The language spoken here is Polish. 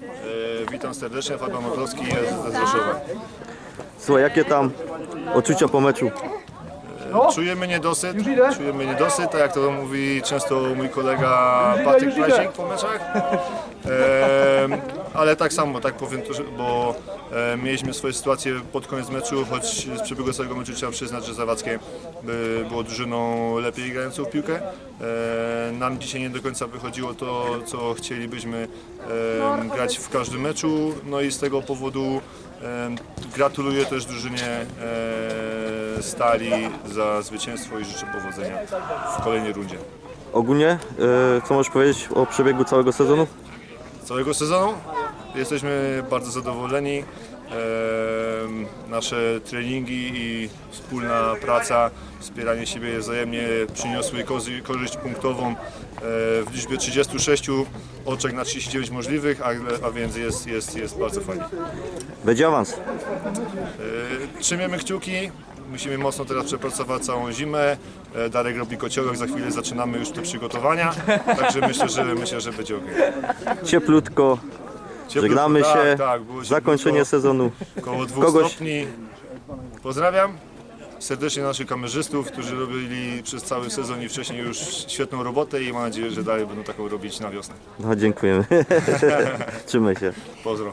E, Witam serdecznie, Fabian Mokrowski z Rzeszowa. Słuchaj, jakie tam odczucia po meczu? Czujemy niedosyt, czujemy niedosyt, tak jak to mówi często mój kolega Patryk Plesik po meczach. E, ale tak samo, tak powiem, bo e, mieliśmy swoje sytuacje pod koniec meczu, choć z przebiegu całego meczu trzeba przyznać, że Zawadzkie by, było drużyną lepiej grającą w piłkę. E, nam dzisiaj nie do końca wychodziło to, co chcielibyśmy e, grać w każdym meczu, no i z tego powodu e, gratuluję też drużynie e, Stali za zwycięstwo i życzę powodzenia w kolejnej rundzie. Ogólnie, e, co możesz powiedzieć o przebiegu całego sezonu? całego sezonu. Jesteśmy bardzo zadowoleni. Em, Nasze treningi i wspólna praca, wspieranie siebie wzajemnie przyniosły kozy- korzyść punktową e, w liczbie 36 oczek na 39 możliwych, a, a więc jest, jest, jest bardzo fajnie. Będzie awans. E, Trzymiemy kciuki. Musimy mocno teraz przepracować całą zimę. E, Darek robi kociołek, za chwilę zaczynamy już te przygotowania. Także myślę, że myślę, że będzie ok. Cieplutko, żegnamy tak, się. Tak, było Zakończenie sezonu. Około dwóch Kogoś- stopni. Pozdrawiam serdecznie naszych kamerzystów, którzy robili przez cały sezon i wcześniej już świetną robotę i mam nadzieję, że dalej będą taką robić na wiosnę. No, dziękujemy. Trzymaj się. Pozdro.